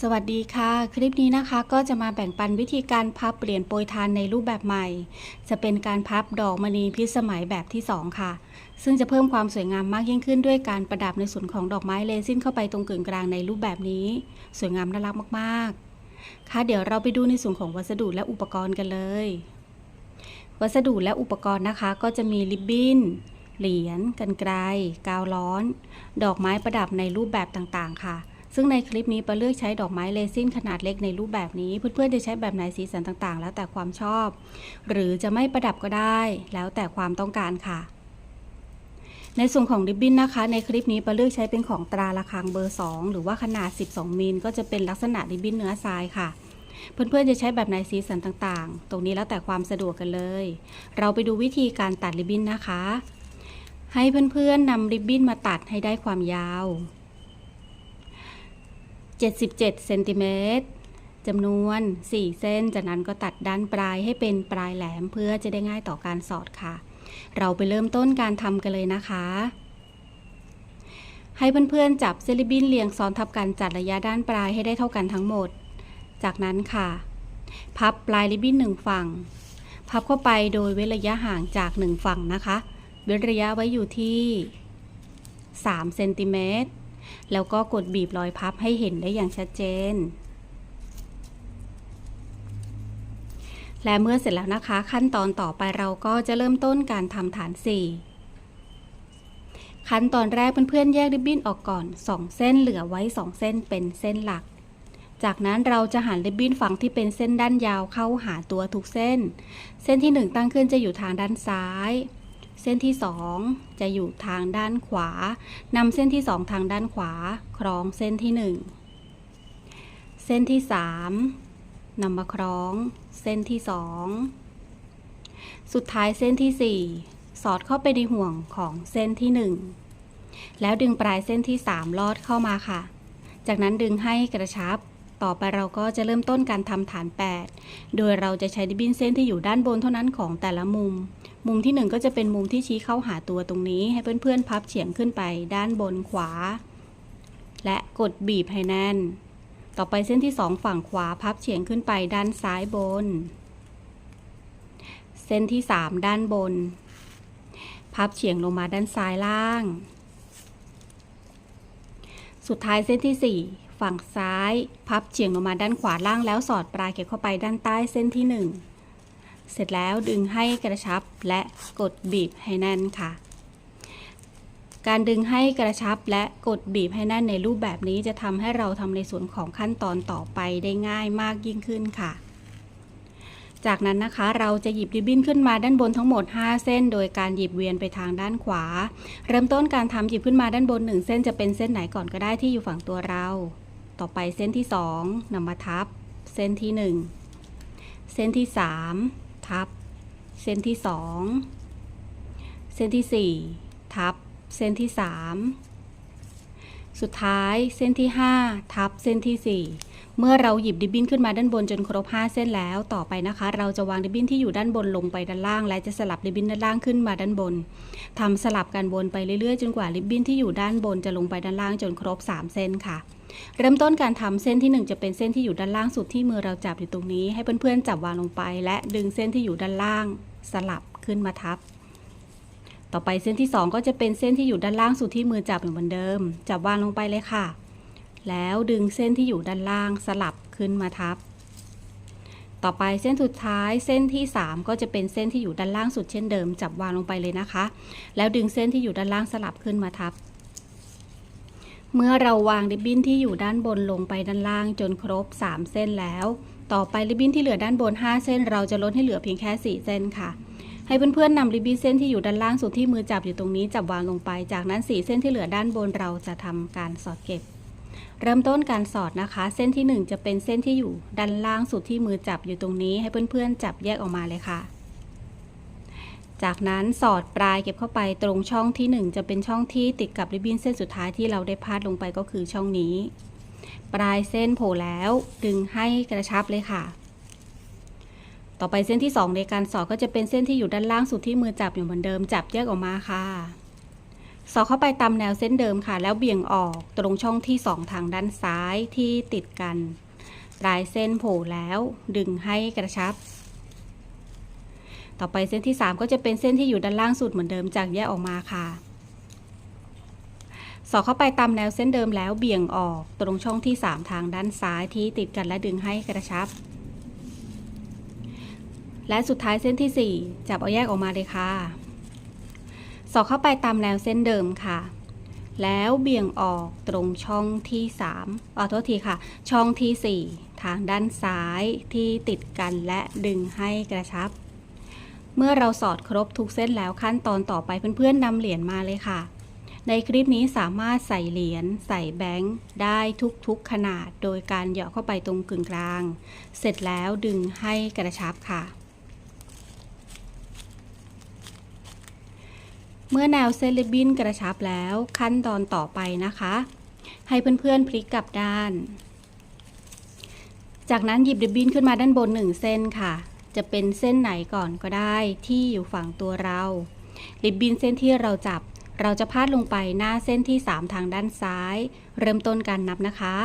สวัสดีค่ะ คลิปนี้นะคะก็จะมาแบ่งปันวิธีการพับเหรียญโปรยทานในรูปแบบใหม่ จะเป็นการพับดอกมณีพิสมัยแบบที่ 2 ค่ะ ซึ่งจะเพิ่มความสวยงามมากยิ่งขึ้นด้วยการประดับในส่วนของดอกไม้เลซินเข้าไปตรงกึ่งกลางในรูปแบบนี้ สวยงามน่ารักมากๆ ค่ะเดี๋ยวเราไปดูในส่วนของวัสดุและอุปกรณ์กันเลย วัสดุและอุปกรณ์นะคะ ก็จะมีริบบิ้นเหรียญกันไกรกาวร้อน ดอกไม้ประดับในรูปแบบต่างๆ ค่ะ ซึ่งในคลิปนี้ปาเลือกใช้ดอกไม้เรซินขนาดเล็กในรูปแบบนี้ เพื่อนๆจะใช้แบบไหนสีสันต่างๆ แล้วแต่ความชอบ หรือจะไม่ประดับก็ได้ แล้วแต่ความต้องการค่ะ ในส่วนของริบบิ้นนะคะ ในคลิปนี้ปาเลือกใช้เป็นของตราระฆังเบอร์ 2 หรือว่าขนาด 12 มิลก็จะเป็นลักษณะริบบิ้นเนื้อทรายค่ะเพื่อนๆจะใช้แบบไหนสีสันต่างๆ ตรงนี้แล้วแต่ความสะดวกกันเลย เราไปดูวิธีการตัดริบบิ้นนะคะ ให้เพื่อนๆนำริบบิ้นมาตัดให้ได้ความยาว 77เซนติเมตรจำนวน 4 เส้น จากนั้นก็ตัดด้านปลายให้เป็นปลายแหลมเพื่อจะได้ง่ายต่อการสอดค่ะ เราไปเริ่มต้นการทำกันเลยนะคะ ให้เพื่อนๆจับเซลิบินเรียงซ้อนทับกันจัดระยะด้านปลายให้ได้เท่ากันทั้งหมด จากนั้นค่ะ พับปลายริบบิ้นหนึ่งฝั่ง พับเข้าไปโดยเว้นระยะห่างจากหนึ่งฝั่งนะคะ เว้นระยะไว้อยู่ที่3เซนติเมตร แล้วก็กดบีบรอยพับให้เห็นได้อย่างชัดเจน และเมื่อเสร็จแล้วนะคะ ขั้นตอนต่อไปเราก็จะเริ่มต้นการทำฐาน 4ขั้นตอนแรกเพื่อนๆแยกริบบิ้นออกก่อน 2 เส้นเหลือไว้ 2 เส้นเป็นเส้นหลัก จากนั้นเราจะหันริบบิ้นฝั่งที่เป็นเส้นด้านยาวเข้าหาตัวทุกเส้น เส้นที่ 1 ตั้งขึ้นจะอยู่ทางด้านซ้าย เส้นที่ 2 จะอยู่ทางด้านขวานำเส้นที่ 2 ทางด้านขวา คล้องเส้นที่ 1 เส้นที่3นำมาคล้อง เส้นที่ 2 สุดท้ายเส้นที่ 4 สอดเข้าไปในห่วงของเส้นที่ 1 แล้วดึงปลายเส้นที่ 3 ลอดเข้ามาค่ะ จากนั้นดึงให้กระชับ ต่อไปเราก็จะเริ่มต้นการทำฐาน 8 โดยเราจะใช้ดิบินเส้นที่อยู่ด้านบนเท่านั้นของแต่ละมุม มุมที่ 1 ก็จะเป็นมุมที่ชี้เข้าหาตัวตรงนี้ ให้เพื่อนๆพับเฉียงขึ้นไปด้านบนขวา และกดบีบให้แน่น ต่อไปเส้นที่ 2 ฝั่งขวาพับเฉียงขึ้นไปด้านซ้ายบน เส้นที่ 3 ด้านบน พับเฉียงลงมาด้านซ้ายล่าง สุดท้ายเส้นที่ 4 ฝั่งซ้าย พับเฉียงลงมาด้านขวาล่างแล้วสอดปลายเก็บเข้าไปด้านใต้เส้นที่ 1 เสร็จแล้วดึงให้กระชับและกดบีบให้แน่นค่ะ การดึงให้กระชับและกดบีบให้แน่นในรูปแบบนี้จะทำให้เราทำในส่วนของขั้นตอนต่อไปได้ง่ายมากยิ่งขึ้นค่ะจากนั้นนะคะเราจะหยิบริบบิ้นขึ้นมาด้านบนทั้งหมด 5 เส้น โดยการหยิบเวียนไปทางด้านขวา เริ่มต้นการทำหยิบขึ้นมาด้านบน 1 เส้นจะเป็นเส้นไหนก่อนก็ได้ที่อยู่ฝั่งตัวเรา ต่อไปเส้นที่2นำมาทับ เส้นที่1เส้นที่3ทับ เส้นที่2เส้นที่4ทับ เส้นที่3สุดท้ายเส้นที่ 5 ทับเส้นที่ 4 เมื่อเราหยิบริบบิ้นขึ้นมาด้านบนจนครบ 5 เส้นแล้วต่อไปนะคะ เราจะวางริบบิ้นที่อยู่ด้านบนลงไปด้านล่าง และจะสลับริบบิ้นด้านล่างขึ้นมาด้านบนทำสลับกันวนไปเรื่อยๆ จนกว่าริบบิ้นที่อยู่ด้านบนจะลงไปด้านล่างจนครบ 3 เส้นค่ะ เริ่มต้นการทำเส้นที่ 1 จะเป็นเส้นที่อยู่ด้านล่างสุดที่มือเราจับอยู่ตรงนี้ ให้เพื่อนๆจับวางลงไป และดึงเส้นที่อยู่ด้านล่างสลับขึ้นมาทับ ต่อไปเส้นที่ 2 ก็จะเป็นเส้นที่อยู่ด้านล่างสุดที่มือจับเหมือนเดิม จับวางลงไปเลยค่ะ แล้วดึงเส้นที่อยู่ด้านล่างสลับขึ้นมาทับ ต่อไปเส้นสุดท้ายเส้นที่ 3 ก็จะเป็นเส้นที่อยู่ด้านล่างสุดเช่นเดิม จับวางลงไปเลยนะคะ แล้วดึงเส้นที่อยู่ด้านล่างสลับขึ้นมาทับ เมื่อเราวางริบบิ้นที่อยู่ด้านบนลงไปด้านล่างจนครบ 3 เส้นแล้ว ต่อไปริบบิ้นที่เหลือด้านบน 5 เส้น เราจะลดให้เหลือเพียงแค่ 4 เส้นค่ะ ให้เพื่อนๆนำริบบิ้นเส้นที่อยู่ด้านล่างสุดที่มือจับอยู่ตรงนี้จับวางลงไป จากนั้น 4 เส้นที่เหลือด้านบนเราจะทำการสอดเก็บ เริ่มต้นการสอดนะคะ เส้นที่ 1 จะเป็นเส้นที่อยู่ด้านล่างสุดที่มือจับอยู่ตรงนี้ ให้เพื่อนๆจับแยกออกมาเลยค่ะ จากนั้นสอดปลายเก็บเข้าไปตรงช่องที่ 1 จะเป็นช่องที่ติดกับริบบิ้นเส้นสุดท้ายที่เราได้พาดลงไปก็คือช่องนี้ ปลายเส้นโผล่แล้วดึงให้กระชับเลยค่ะ ต่อไปเส้นที่ 2 ในการสอดก็จะเป็นเส้นที่อยู่ด้านล่างสุดที่มือจับอยู่เหมือนเดิมจับแยกออกมาค่ะ สอดเข้าไปตามแนวเส้นเดิมค่ะ แล้วเบี่ยงออกตรงช่องที่ 2 ทางด้านซ้ายที่ติดกัน ปลายเส้นโผล่แล้วดึงให้กระชับ ต่อไปเส้นที่ 3 ก็จะเป็นเส้นที่อยู่ด้านล่างสุดเหมือนเดิมจากแยกออกมาค่ะ สอดเข้าไปตามแนวเส้นเดิมแล้วเบี่ยงออกตรงช่องที่ 3 ทางด้านซ้ายที่ติดกันและดึงให้กระชับ และสุดท้ายเส้นที่ 4 จับเอาแยกออกมาเลยค่ะ สอดเข้าไปตามแนวเส้นเดิมค่ะแล้วเบี่ยงออกตรงช่องที่3อ๋อโทษทีค่ะ ช่องที่ 4 ทางด้านซ้ายที่ติดกันและดึงให้กระชับ เมื่อเราสอดครบทุกเส้นแล้วขั้นตอนต่อไปเพื่อนๆนำเหรียญมาเลยค่ะ ในคลิปนี้สามารถใส่เหรียญใส่แบงค์ได้ทุกๆขนาด โดยการเหยาะเข้าไปตรงกึ่งกลาง เสร็จแล้วดึงให้กระชับค่ะ เมื่อแนวเส้นริบบิ้นกระชับแล้วขั้นตอนต่อไปนะคะ ให้เพื่อนๆพลิกกลับด้าน จากนั้นหยิบริบบิ้นขึ้นมาด้านบนหนึ่งเส้นค่ะ จะเป็นเส้นไหนก่อนก็ได้ที่อยู่ฝั่งตัวเรา ริบบิ้นเส้นที่เราจับ เราจะพาดลงไปหน้าเส้นที่ 3 ทางด้านซ้าย เริ่มต้นการนับนะคะ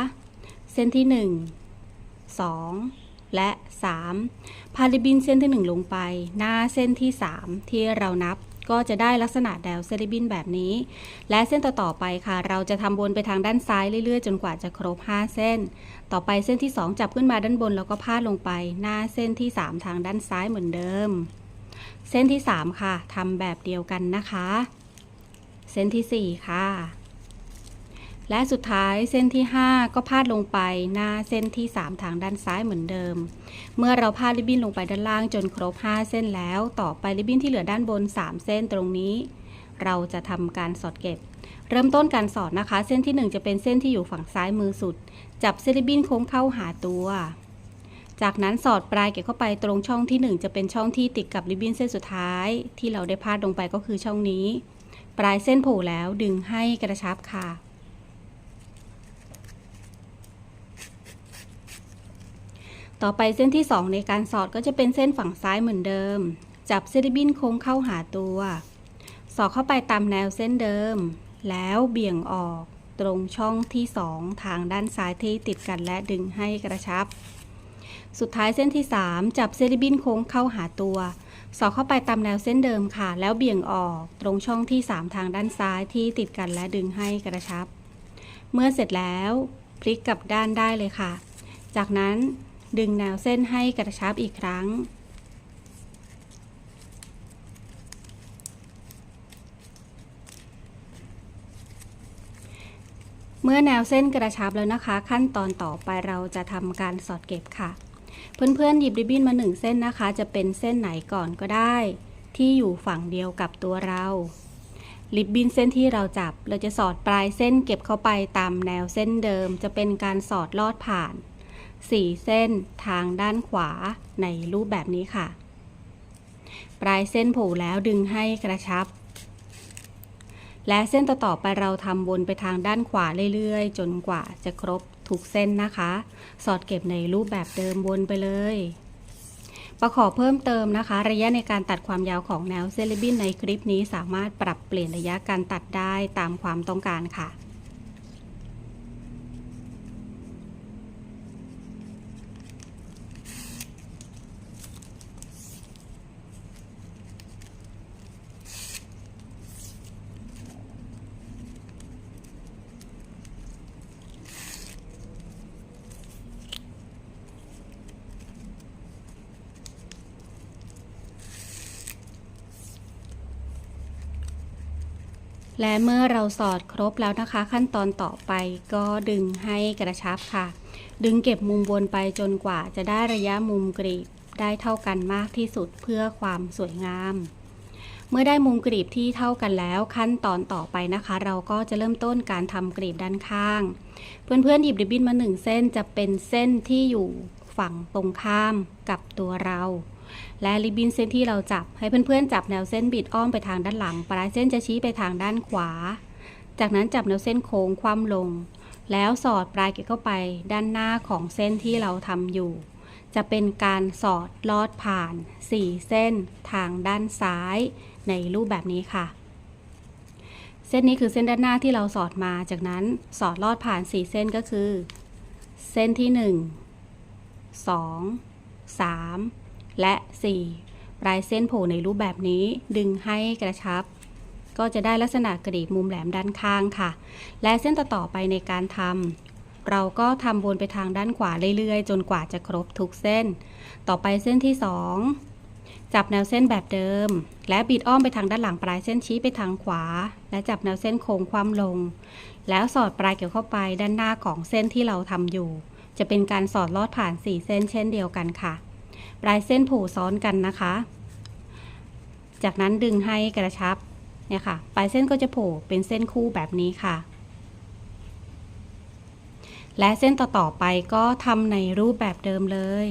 เส้นที่ 1 2 และ 3 พาริบบิ้นเส้นที่ 1 ลงไป หน้าเส้นที่ 3 ที่เรานับ ก็จะได้ลักษณะแนวเซริบบินแบบนี้ และเส้นต่อๆไปค่ะ เราจะทำวนไปทางด้านซ้ายเรื่อยๆ จนกว่าจะครบ 5 เส้น ต่อไปเส้นที่ 2 จับขึ้นมาด้านบนแล้วก็พาดลงไป หน้าเส้นที่ 3 ทางด้านซ้ายเหมือนเดิม เส้นที่ 3 ค่ะทำแบบเดียวกันนะคะ เส้นที่ 4 ค่ะ และสุดท้ายเส้นที่ 5 ก็พาดลงไปหน้าเส้นที่ 3 ทางด้านซ้ายเหมือนเดิม เมื่อเราพาดริบบิ้นลงไปด้านล่างจนครบ 5 เส้นแล้ว ต่อไปริบบิ้นที่เหลือด้านบน 3 เส้นตรงนี้ เราจะทำการสอดเก็บ เริ่มต้นการสอดนะคะ เส้นที่ 1 จะเป็นเส้นที่อยู่ฝั่งซ้ายมือสุด จับเส้นริบบิ้นโค้งเข้าหาตัว จากนั้นสอดปลายเก็บเข้าไปตรงช่องที่ 1 จะเป็นช่องที่ติดกับริบบิ้นเส้นสุดท้าย ที่เราได้พาดลงไปก็คือช่องนี้ ปลายเส้นโผล่แล้วดึงให้กระชับค่ะ ต่อไปเส้นที่ 2 ในการสอดก็จะเป็นเส้นฝั่งซ้ายเหมือนเดิม จับเส้นริบินโค้งเข้าหาตัว สอดเข้าไปตามแนวเส้นเดิม แล้วเบี่ยงออกตรงช่องที่ 2 ทางด้านซ้ายที่ติดกันและดึงให้กระชับ สุดท้ายเส้นที่ 3 จับเส้นริบินโค้งเข้าหาตัว สอดเข้าไปตามแนวเส้นเดิมค่ะ แล้วเบี่ยงออกตรงช่องที่ 3 ทางด้านซ้ายที่ติดกันและดึงให้กระชับ เมื่อเสร็จแล้ว พลิกกลับด้านได้เลยค่ะ จากนั้น ดึงแนวเส้นให้กระชับอีกครั้ง เมื่อแนวเส้นกระชับแล้วนะคะ ขั้นตอนต่อไปเราจะทำการสอดเก็บค่ะ เพื่อนๆหยิบริบบิ้นมาหนึ่งเส้นนะคะ จะเป็นเส้นไหนก่อนก็ได้ ที่อยู่ฝั่งเดียวกับตัวเราริบบิ้นเส้นที่เราจับ เราจะสอดปลายเส้นเก็บเข้าไปตามแนวเส้นเดิม จะเป็นการสอดลอดผ่าน 4 เส้นทางด้านขวาในรูปแบบนี้ค่ะ ปลายเส้นโผล่แล้วดึงให้กระชับ และเส้นต่อๆไปเราทำวนไปทางด้านขวาเรื่อยๆ จนกว่าจะครบทุกเส้นนะคะ สอดเก็บในรูปแบบเดิมวนไปเลย ประขอเพิ่มเติมนะคะ ระยะในการตัดความยาวของแนวเซเลบินในคลิปนี้สามารถปรับเปลี่ยนระยะการตัดได้ตามความต้องการค่ะ และเมื่อเราสอดครบแล้วนะคะ ขั้นตอนต่อไปก็ดึงให้กระชับค่ะ ดึงเก็บมุมบนไปจนกว่าจะได้ระยะมุมกรีบได้เท่ากันมากที่สุดเพื่อความสวยงาม เมื่อได้มุมกรีบที่เท่ากันแล้ว ขั้นตอนต่อไปนะคะ เราก็จะเริ่มต้นการทำกรีบด้านข้าง เพื่อนๆหยิบริบบิ้นมาหนึ่งเส้นจะเป็นเส้นที่อยู่ฝั่งตรงข้ามกับตัวเรา และริบบิ้นเส้นที่เราจับ ให้เพื่อนๆจับแนวเส้นบิดอ้อมไปทางด้านหลัง ปลายเส้นจะชี้ไปทางด้านขวา จากนั้นจับแนวเส้นโค้งคว่ำลง แล้วสอดปลายเก็บเข้าไปด้านหน้าของเส้นที่เราทำอยู่ จะเป็นการสอดลอดผ่าน 4 เส้น ทางด้านซ้าย ในรูปแบบนี้ค่ะเส้นนี้คือเส้นด้านหน้าที่เราสอดมา จากนั้นสอดลอดผ่าน 4 เส้นก็คือ เส้นที่ 1 2 3 และ 4 ปลายเส้นโผล่ในรูปแบบนี้ดึงให้กระชับ ก็จะได้ลักษณะกรีบมุมแหลมด้านข้างค่ะ และเส้นต่อๆไปในการทำเราก็ทำวนไปทางด้านขวาเรื่อยๆ จนกว่าจะครบทุกเส้น ต่อไปเส้นที่ 2 จับแนวเส้นแบบเดิม และบิดอ้อมไปทางด้านหลังปลายเส้นชี้ไปทางขวา และจับแนวเส้นโค้งความลง แล้วสอดปลายเกี่ยวเข้าไปด้านหน้าของเส้นที่เราทำอยู่จะเป็นการสอดลอดผ่าน 4 เส้นเช่นเดียวกันค่ะ ปลายเส้นผูซ้อนกันนะคะ จากนั้นดึงให้กระชับเนี่ยค่ะ ปลายเส้นก็จะโผล่เป็นเส้นคู่แบบนี้ค่ะ และเส้นต่อๆไปก็ทำในรูปแบบเดิมเลย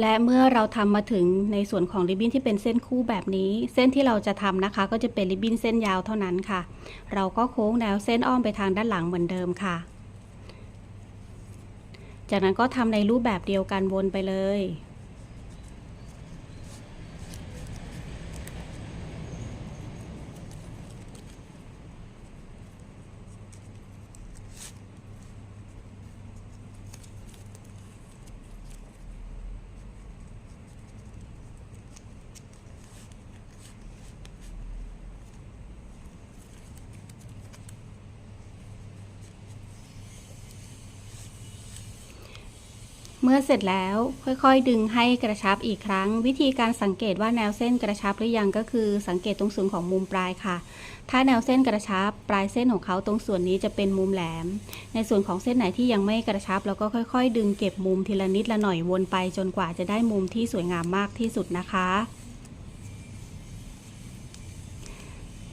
และเมื่อเราทำมาถึงในส่วนของริบบิ้นที่เป็นเส้นคู่แบบนี้ เส้นที่เราจะทำนะคะ ก็จะเป็นริบบิ้นเส้นยาวเท่านั้นค่ะ เราก็โค้งแนวเส้นอ้อมไปทางด้านหลังเหมือนเดิมค่ะ จากนั้นก็ทำในรูปแบบเดียวกันวนไปเลย เมื่อเสร็จแล้วค่อยๆ ดึงให้กระชับอีกครั้ง วิธีการสังเกตว่าแนวเส้นกระชับหรือยังก็คือสังเกตตรงส่วนของมุมปลายค่ะ ถ้าแนวเส้นกระชับ ปลายเส้นของเขาตรงส่วนนี้จะเป็นมุมแหลม ในส่วนของเส้นไหนที่ยังไม่กระชับเราก็ค่อยๆ ดึงเก็บมุมทีละนิดละหน่อยวนไปจนกว่าจะได้มุมที่สวยงามมากที่สุดนะคะ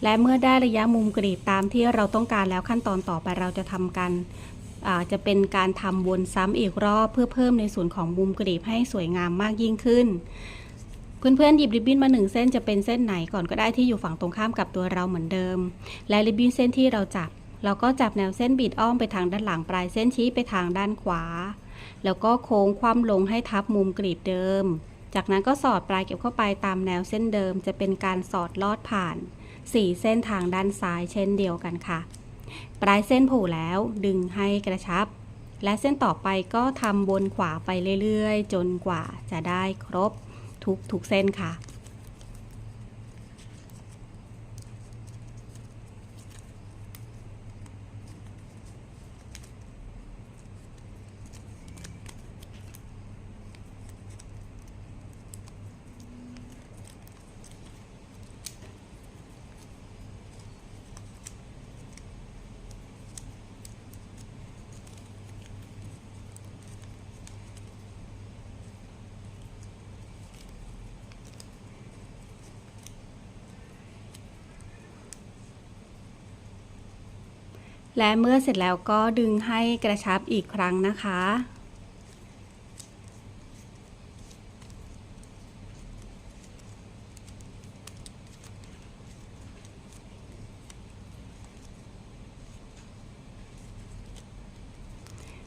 และเมื่อได้ระยะมุมกรีบตามที่เราต้องการแล้วขั้นตอนต่อไปเราจะทำกัน จะเป็นการทำวนซ้ำอีกรอบ เพื่อเพิ่มในส่วนของมุมกรีบให้สวยงามมากยิ่งขึ้น เพื่อนๆหยิบริบบิ้นมาหนึ่งเส้นจะเป็นเส้นไหนก่อนก็ได้ที่อยู่ฝั่งตรงข้ามกับตัวเราเหมือนเดิม และริบบิ้นเส้นที่เราจับ เราก็จับแนวเส้นบิดอ้อมไปทางด้านหลังปลายเส้นชี้ไปทางด้านขวา แล้วก็โค้งคว่ำลงให้ทับมุมกรีบเดิม จากนั้นก็สอดปลายเก็บเข้าไปตามแนวเส้นเดิม จะเป็นการสอดลอดผ่าน 4 เส้นทางด้านซ้ายเช่นเดียวกันค่ะ ปลายเส้นโผล่แล้วดึงให้กระชับ และเส้นต่อไปก็ทำบนขวาไปเรื่อยๆ จนกว่าจะได้ครบทุกทุกเส้นค่ะ และเมื่อเสร็จแล้วก็ดึงให้กระชับอีกครั้งนะคะ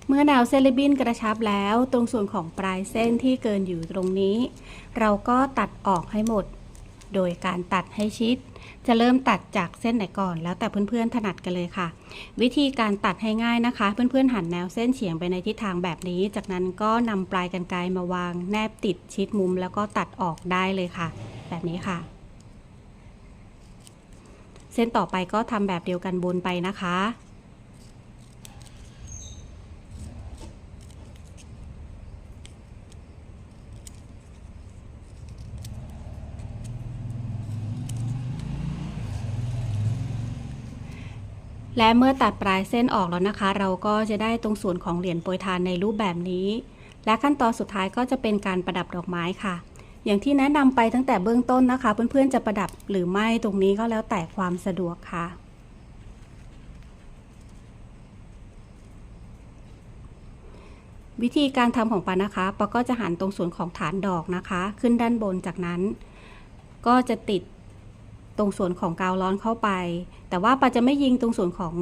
เมื่อแนวเส้นริบินกระชับแล้วตรงส่วนของปลายเส้นที่เกินอยู่ตรงนี้ เราก็ตัดออกให้หมด โดยการตัดให้ชิด จะเริ่มตัดจากเส้นไหนก่อน แล้วแต่เพื่อนๆถนัดกันเลยค่ะ วิธีการตัดให้ง่ายนะคะ เพื่อนๆหันแนวเส้นเฉียงไปในทิศทางแบบนี้ จากนั้นก็นำปลายกรรไกรมาวางแนบติดชิดมุม แล้วก็ตัดออกได้เลยค่ะ แบบนี้ค่ะ เส้นต่อไปก็ทำแบบเดียวกันบนไปนะคะ และเมื่อตัดปลายเส้นออกแล้วนะคะ เราก็จะได้ตรงส่วนของเหรียญโปรยทานในรูปแบบนี้ และขั้นตอนสุดท้ายก็จะเป็นการประดับดอกไม้ค่ะ อย่างที่แนะนำไปตั้งแต่เบื้องต้นนะคะ เพื่อนๆจะประดับหรือไม่ตรงนี้ก็แล้วแต่ความสะดวกค่ะวิธีการทำของปานะคะปาก็จะหันตรงส่วนของฐานดอกนะคะ ขึ้นด้านบนจากนั้น ก็จะติด ตรงส่วนของกาวร้อนเข้าไป แต่ว่าปาจะไม่ยิงตรงส่วนของ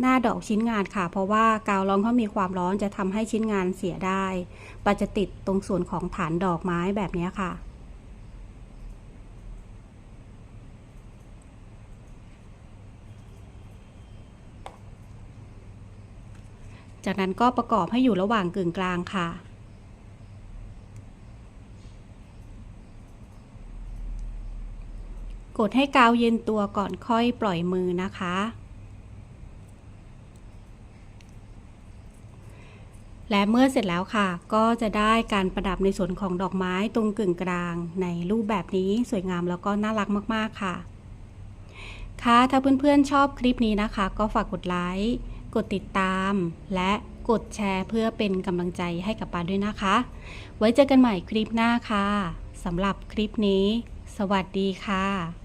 หน้าดอกชิ้นงานค่ะ เพราะว่ากาวร้อนเขามีความร้อนจะทำให้ชิ้นงานเสียได้ปาจะติดตรงส่วนของฐานดอกไม้แบบนี้ค่ะจากนั้นก็ประกอบให้อยู่ระหว่างกึ่งกลางค่ะ กดให้กาวเย็นตัวก่อนค่อยปล่อยมือนะคะ และเมื่อเสร็จแล้วค่ะ ก็จะได้การประดับในส่วนของดอกไม้ตรงกึ่งกลางในรูปแบบนี้สวยงามแล้วก็น่ารักมากๆค่ะ ค่ะ ถ้าเพื่อนๆชอบคลิปนี้นะคะ ก็ฝากกดไลค์กดติดตาม และกดแชร์เพื่อเป็นกำลังใจให้กับปาด้วยนะคะ ไว้เจอกันใหม่คลิปหน้าค่ะสำหรับคลิปนี้ สวัสดีค่ะ